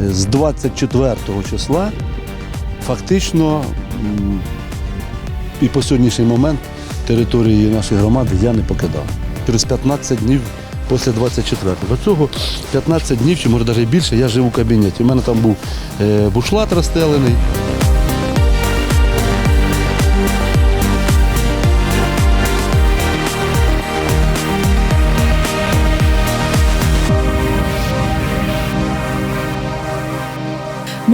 З 24 числа фактично і по сьогоднішній момент території нашої громади я не покидав. Через 15 днів після 24-го. До цього 15 днів, чи може навіть більше, я жив у кабінеті. У мене там був е, бушлат розстелений.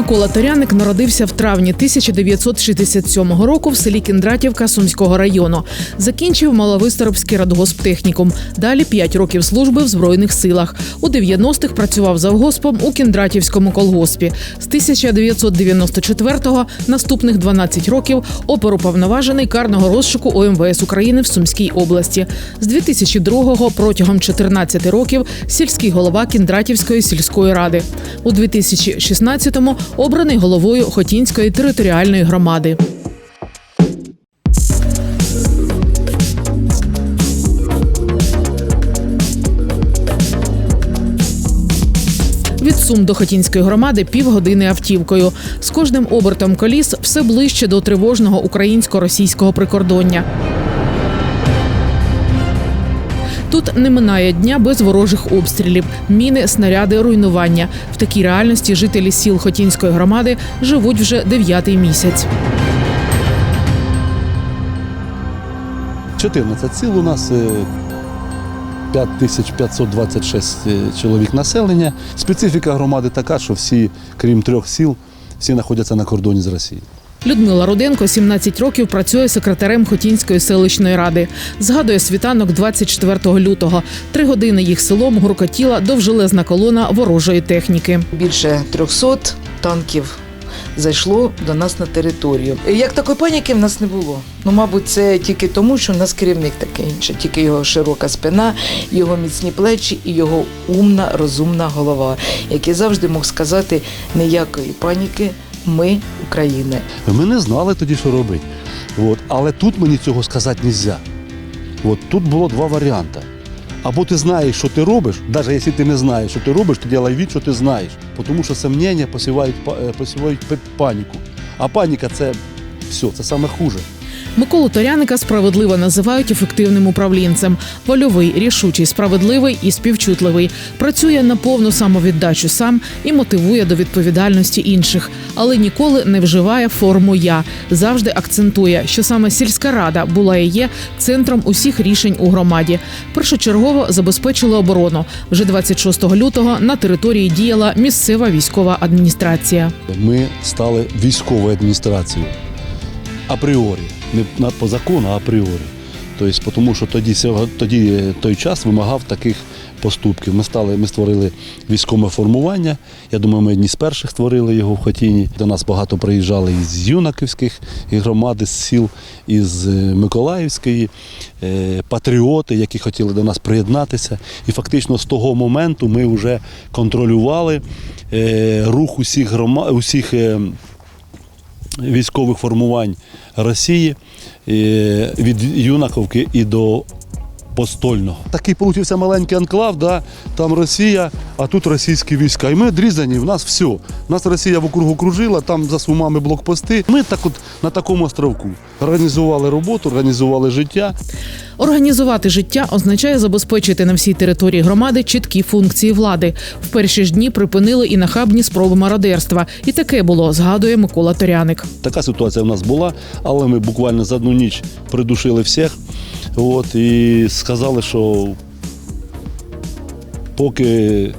Микола Торяник народився в травні 1967 року в селі Кіндратівка Сумського району. Закінчив Маловисторобський радгосптехнікум. Далі 5 років служби в Збройних силах. У 90-х працював завгоспом у Кіндратівському колгоспі. З 1994-го наступних 12 років оперуповноважений карного розшуку ОМВС України в Сумській області. З 2002-го протягом 14 років сільський голова Кіндратівської сільської ради. У 2016-му обраний головою Хотінської територіальної громади. Від Сум до Хотінської громади півгодини автівкою. З кожним обертом коліс все ближче до тривожного українсько-російського прикордоння. Тут не минає дня без ворожих обстрілів, міни, снаряди, руйнування. В такій реальності жителі сіл Хотінської громади живуть вже дев'ятий місяць. 14 сіл у нас. е, 5526 е, чоловік населення. Специфіка громади така, що всі, крім трьох сіл, всі знаходяться на кордоні з Росією. Людмила Руденко 17 років працює секретарем Хотінської селищної ради. Згадує світанок 24 лютого. Три години їх селом гуркотіла довжелезна колона ворожої техніки. більше 300 танків зайшло до нас на територію. Як такої паніки в нас не було. Ну, мабуть, це тільки тому, що в нас керівник такий інший, тільки його широка спина, його міцні плечі і його умна, розумна голова, який завжди мог сказати ніякої паніки. Ми України. Ми не знали тоді, що робити. От. Але тут мені цього сказати не можна. От. Тут було два варіанти. Або ти знаєш, що ти робиш, навіть якщо ти не знаєш, що ти робиш, то ділай від, що ти знаєш. Тому що сумніння посівають, е, посівають паніку. А паніка це все, це саме хуже. Миколу Торяника справедливо називають ефективним управлінцем. Вольовий, рішучий, справедливий і співчутливий. Працює на повну самовіддачу сам і мотивує до відповідальності інших, але ніколи не вживає форму я. Завжди акцентує, що саме сільська рада була і є центром усіх рішень у громаді. Першочергово забезпечили оборону. Вже 26 лютого на території діяла місцева військова адміністрація. Ми стали військовою адміністрацією апріорі, не по закону, а апріорі. Тобто, тому що тоді, тоді е, той час вимагав таких поступків. Ми стали, ми створили військове формування. Я думаю, ми одні з перших створили його в Хотіні. До нас багато приїжджали із Юнаківських громад, із сіл, із е, Миколаївської, е, патріоти, які хотіли до нас приєднатися. І фактично з того моменту ми вже контролювали рух усіх громад, усіх. Військових формувань Росії е, від Юнаковки і до Постольного. Такий получився маленький анклав, да? там Росія, а тут російські війська. І ми відрізані, в нас все. Нас Росія вокруг окружила, там за сумами блокпости. Ми так от на такому островку організували роботу, організували життя. Організувати життя означає забезпечити на всій території громади чіткі функції влади. В перші ж дні припинили і нахабні спроби мародерства. І таке було, згадує Микола Торяник. Така ситуація в нас була, але ми буквально за одну ніч придушили всіх. От, і сказали, що поки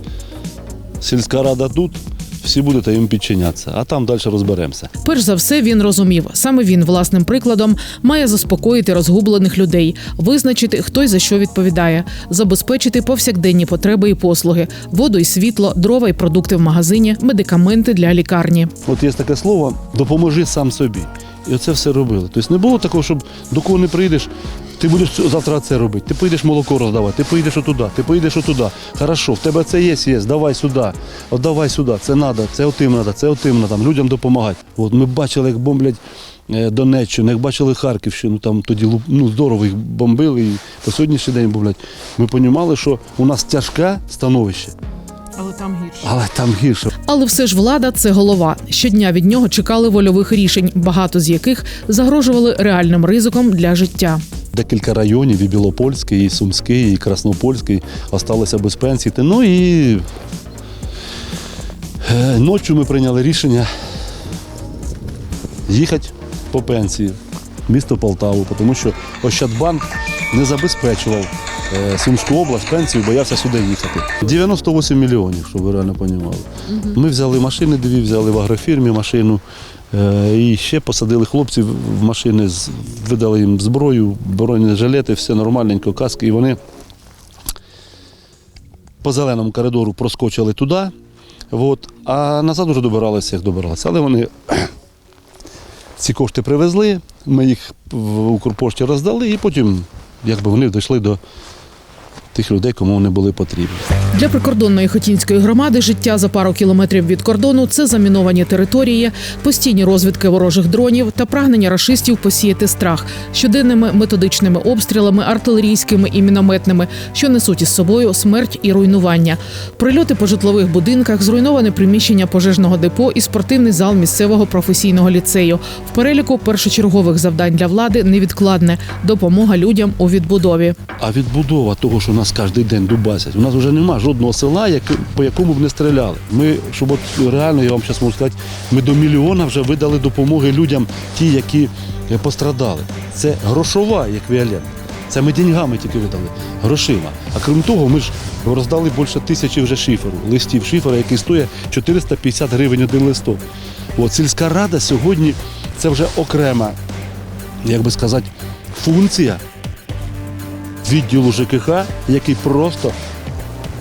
сільська рада тут, всі будете їм підчинятися, а там далі розберемося. Перш за все він розумів, саме він власним прикладом має заспокоїти розгублених людей, визначити, хто й за що відповідає, забезпечити повсякденні потреби і послуги, воду і світло, дрова і продукти в магазині, медикаменти для лікарні. От є таке слово допоможи сам собі. І оце все робили. Тобто не було такого, щоб до кого не прийдеш, ти будеш завтра це робити. Ти поїдеш молоко роздавати, ти поїдеш отуди, ти поїдеш отуди. Хорошо, в тебе це є, є, давай сюди, от давай сюди, це треба, це отим треба, це отим треба, там, людям допомагати. От ми бачили, як бомблять е, Донеччину, як бачили Харківщину, там тоді ну, здорово їх бомбили і по сьогоднішній день бомблять. Ми розуміли, що у нас тяжке становище, Але там гірше. але там гірше. Але все ж влада це голова. Щодня від нього чекали вольових рішень, багато з яких загрожували реальним ризиком для життя. Декілька районів, і Білопольський, і Сумський, і Краснопольський, осталися без пенсії. Ну і е, ночі ми прийняли рішення їхати по пенсії в місто Полтаву, тому що Ощадбанк не забезпечував е, Сумську область пенсію, боявся сюди їхати. 98 мільйонів, щоб ви реально розуміли. Ми взяли машини, дві взяли в агрофірмі машину. Е, І ще посадили хлопців в машини, видали їм зброю, бронежилети, все нормальненько, каски. І вони по зеленому коридору проскочили туди, от, а назад вже добиралися, як добиралися. Але вони ці кошти привезли, ми їх в Укрпошті роздали, і потім якби вони дійшли до тих людей, кому вони були потрібні. Для прикордонної хотінської громади життя за пару кілометрів від кордону це заміновані території, постійні розвідки ворожих дронів та прагнення рашистів посіяти страх щоденними методичними обстрілами, артилерійськими і мінометними, що несуть із собою смерть і руйнування. Прильоти по житлових будинках, зруйноване приміщення пожежного депо і спортивний зал місцевого професійного ліцею. В переліку першочергових завдань для влади невідкладне допомога людям у відбудові. А відбудова того, що нас кожен день дубасять, у нас вже нема жодного села, по якому б не стріляли. Ми, щоб от реально, я вам зараз можу сказати, ми до мільйона вже видали допомоги людям, ті, які е, пострадали. Це грошова еквівалент. Це ми деньгами тільки видали, грошима. А крім того, ми ж роздали більше тисячі вже шиферу, листів шифера, який стоїть 450 гривень один листок. От сільська рада сьогодні це вже окрема, як би сказати, функція відділу ЖКХ, який просто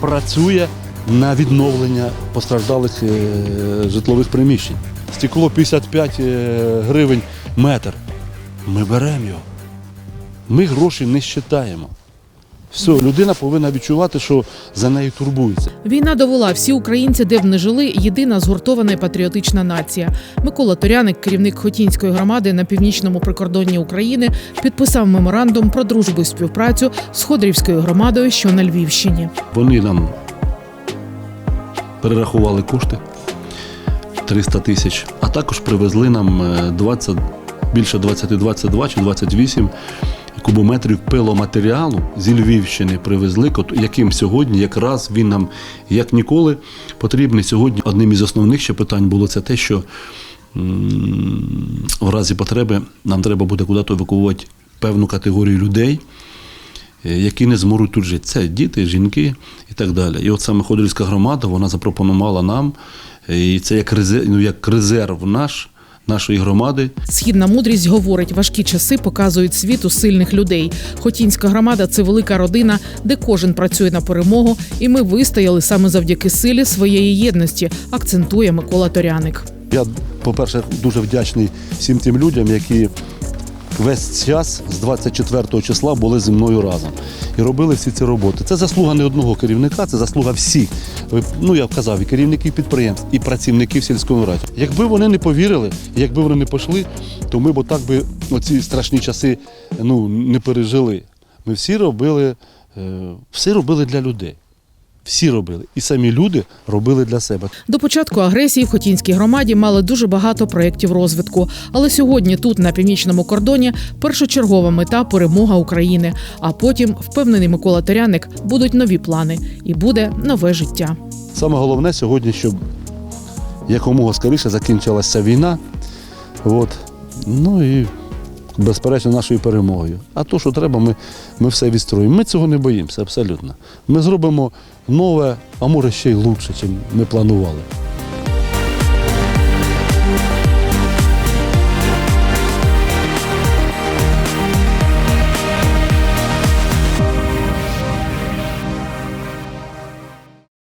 працює на відновлення постраждалих е, житлових приміщень. Стекло 55 е, гривень метр. Ми беремо його. Ми гроші не вважаємо. Все, людина повинна відчувати, що за нею турбуються. Війна довела всі українці, де б не жили, єдина згуртована і патріотична нація. Микола Торяник, керівник Хотінської громади на північному прикордонні України, підписав меморандум про дружбу і співпрацю з Ходорівською громадою, що на Львівщині. Вони нам перерахували кошти 300 тисяч, а також привезли нам е, 20, більше 20, 22 чи 28 кубометрів пиломатеріалу зі Львівщини привезли, яким сьогодні якраз він нам як ніколи потрібний. Сьогодні одним із основних ще питань було це те, що в разі потреби нам треба буде куди-то евакуювати певну категорію людей е, які не зможуть тут жити. Це діти, жінки і так далі. І от саме Ходорівська громада вона запропонувала нам, е, і це як резерв, ну, як резерв наш, нашої громади. Східна мудрість говорить, важкі часи показують світу сильних людей. Хотінська громада це велика родина, де кожен працює на перемогу, і ми вистояли саме завдяки силі своєї єдності, акцентує Микола Торяник. Я, по-перше, дуже вдячний всім тим людям, які весь час з 24 числа були зі мною разом і робили всі ці роботи. Це заслуга не одного керівника, це заслуга всіх. Ну я вказав, і керівників підприємств, і працівників сільської ради. Якби вони не повірили, якби вони не пішли, то ми б отак би оці страшні часи ну, не пережили. Ми всі робили, е, всі робили для людей. Всі робили. І самі люди робили для себе. До початку агресії в Хотінській громаді мали дуже багато проєктів розвитку. Але сьогодні тут, на північному кордоні, першочергова мета перемога України. А потім, впевнений Микола Торяник, будуть нові плани і буде нове життя. Саме головне сьогодні, щоб якомога скоріше закінчилася війна. От. Ну і безперечно нашою перемогою. А то, що треба, ми, ми все відстроїмо. Ми цього не боїмося абсолютно. Ми зробимо нове, а може ще й лучше, ніж ми планували.